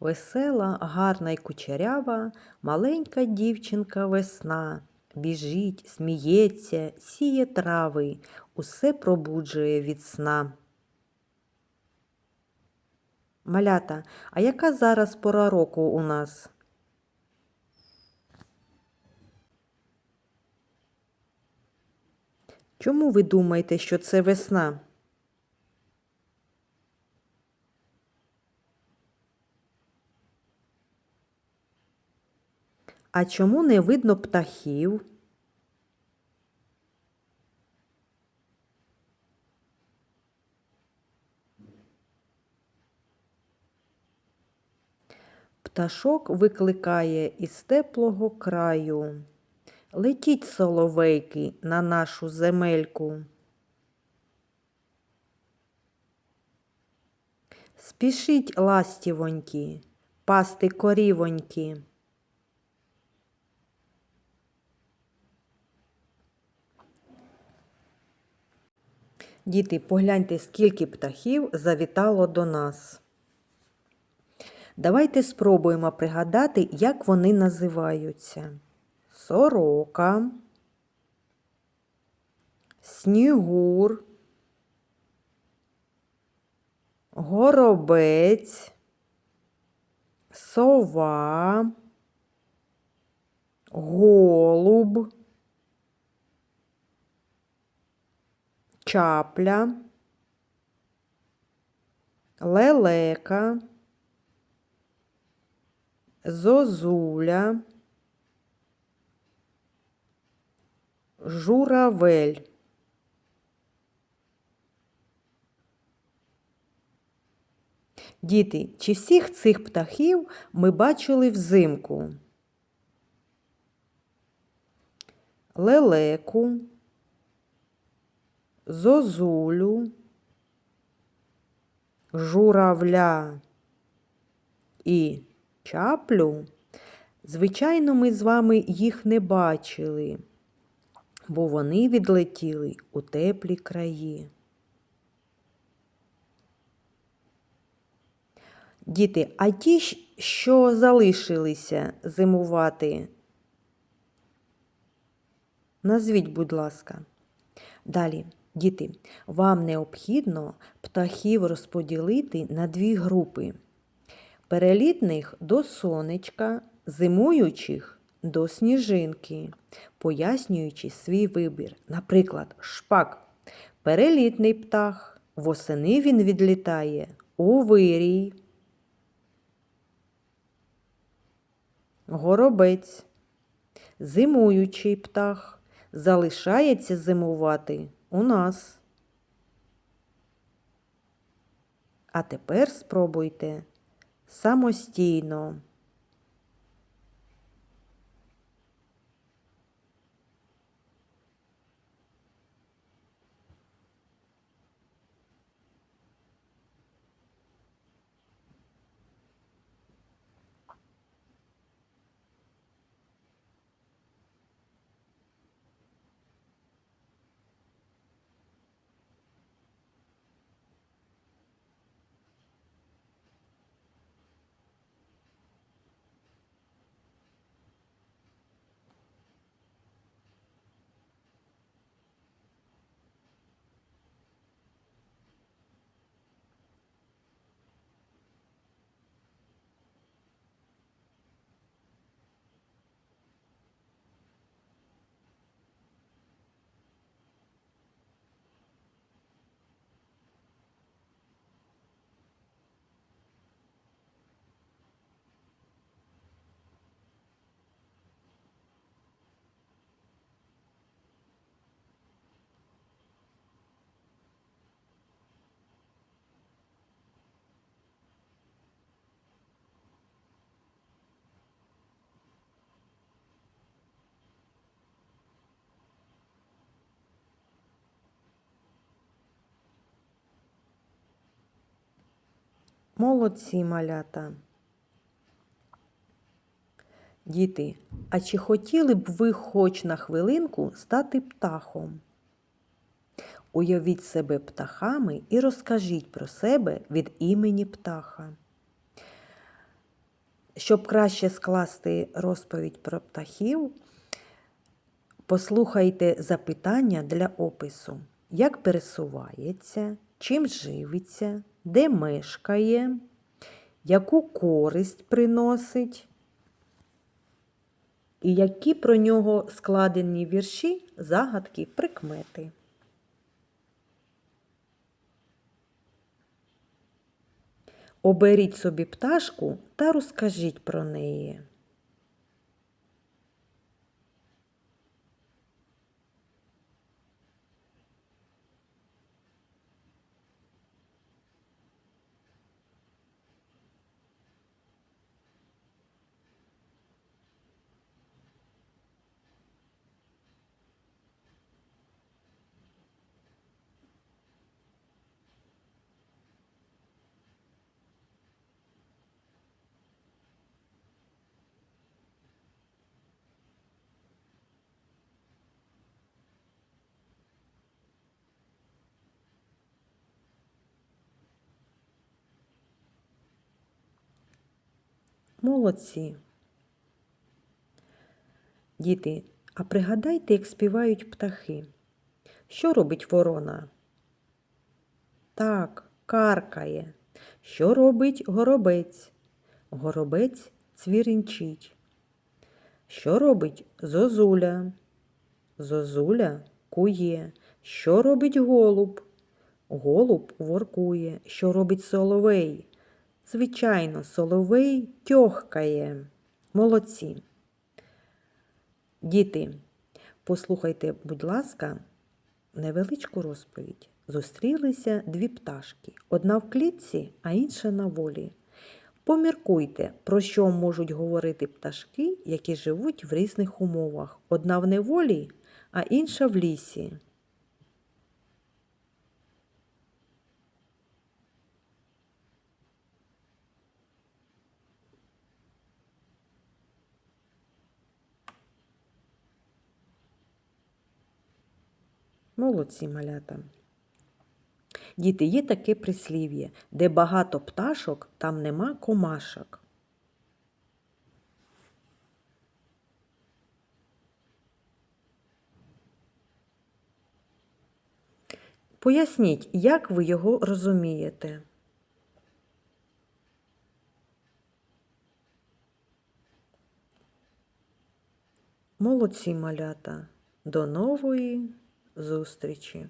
Весела, гарна й кучерява, маленька дівчинка весна. Біжить, сміється, сіє трави, усе пробуджує від сна. Малята, а яка зараз пора року у нас? Чому ви думаєте, що це весна? А чому не видно птахів? Пташок викликає із теплого краю. Летіть, соловейки, на нашу земельку. Спішіть, ластівоньки, пасти корівоньки. Діти, погляньте, скільки птахів завітало до нас. Давайте спробуємо пригадати, як вони називаються. Сорока, снігур, горобець, сова, голуб, чапля, лелека, зозуля, журавель. Діти, чи всіх цих птахів ми бачили взимку? Лелеку, зозулю, журавля і чаплю, звичайно, ми з вами їх не бачили, бо вони відлетіли у теплі краї. Діти, а ті, що залишилися зимувати, назвіть, будь ласка. Далі, діти, вам необхідно птахів розподілити на дві групи. Перелітних до сонечка, зимуючих до сніжинки, пояснюючи свій вибір. Наприклад, шпак перелітний птах, восени він відлітає у вирій. Горобець зимуючий птах залишається зимувати у нас. А тепер спробуйте самостійно. Молодці малята. Діти, а чи хотіли б ви хоч на хвилинку стати птахом? Уявіть себе птахами і розкажіть про себе від імені птаха. Щоб краще скласти розповідь про птахів, послухайте запитання для опису. Як пересувається, чим живиться, де мешкає, яку користь приносить, і які про нього складені вірші, загадки, прикмети. Оберіть собі пташку та розкажіть про неї. Молодці. Діти, а пригадайте, як співають птахи. Що робить ворона? Так, каркає. Що робить горобець? Горобець цвірінчить. Що робить зозуля? Зозуля кує. Що робить голуб? Голуб воркує. Що робить соловей? Звичайно, соловей тьохкає. Молодці. Діти, послухайте, будь ласка, невеличку розповідь. Зустрілися дві пташки. Одна в клітці, а інша на волі. Поміркуйте, про що можуть говорити пташки, які живуть в різних умовах. Одна в неволі, а інша в лісі. Молодці малята. Діти, є таке прислів'я, де багато пташок, там нема комашок. Поясніть, як ви його розумієте. Молодці малята. До нової зустрічі!